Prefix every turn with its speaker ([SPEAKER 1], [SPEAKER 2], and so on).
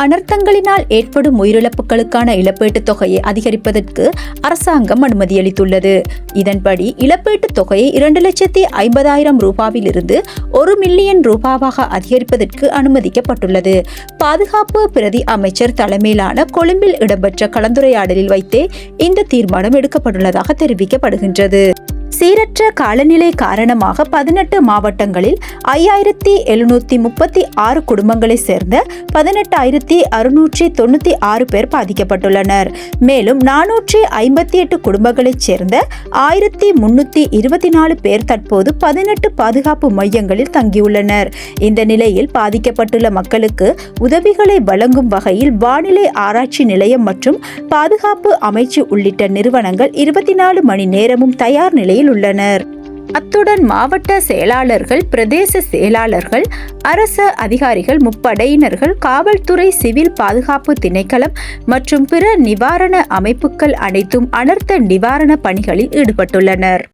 [SPEAKER 1] அனர்த்தங்களினால் ஏற்படும் உயிரிழப்புகளுக்கான இழப்பீட்டுத் தொகையை அதிகரிப்பதற்கு அரசாங்கம் அனுமதியளித்துள்ளது. இதன்படி இழப்பீட்டுத் தொகையை இரண்டு லட்சத்தி ஐம்பதாயிரம் ரூபாவிலிருந்து ஒரு மில்லியன் ரூபாவாக அதிகரிப்பதற்கு அனுமதிக்கப்பட்டுள்ளது. பாதுகாப்பு பிரதி அமைச்சர் தலைமையிலான கொழும்பில் இடம்பெற்ற கலந்துரையாடலில் வைத்தே இந்த தீர்மானம் எடுக்கப்பட்டுள்ளதாக தெரிவிக்கப்படுகின்றது. சீரற்ற காலநிலை காரணமாக பதினெட்டு மாவட்டங்களில் ஐயாயிரத்தி எழுநூற்றி முப்பத்தி ஆறு குடும்பங்களைச் சேர்ந்த பதினெட்டாயிரத்தி அறுநூற்றி தொண்ணூற்றி ஆறு பேர் பாதிக்கப்பட்டுள்ளனர். மேலும் நானூற்றி ஐம்பத்தி எட்டு குடும்பங்களைச் சேர்ந்த ஆயிரத்தி முன்னூற்றி இருபத்தி நாலு பேர் தற்போது பதினெட்டு பாதுகாப்பு மையங்களில் தங்கியுள்ளனர். இந்த நிலையில் பாதிக்கப்பட்டுள்ள மக்களுக்கு உதவிகளை வழங்கும் வகையில் வானிலை ஆராய்ச்சி நிலையம் மற்றும் பாதுகாப்பு அமைச்சு உள்ளிட்ட நிறுவனங்கள் இருபத்தி நாலு மணி நேரமும் தயார் நிலையில் உள்ளனர். அத்துடன் மாவட்ட செயலாளர்கள் பிரதேச செயலாளர்கள் அரச அதிகாரிகள் முப்படையினர்கள் காவல்துறை சிவில் பாதுகாப்பு திணைக்களம் மற்றும் பிற நிவாரண அமைப்புகள் அனைத்தும் அனர்த்த நிவாரண பணிகளில் ஈடுபட்டுள்ளனர்.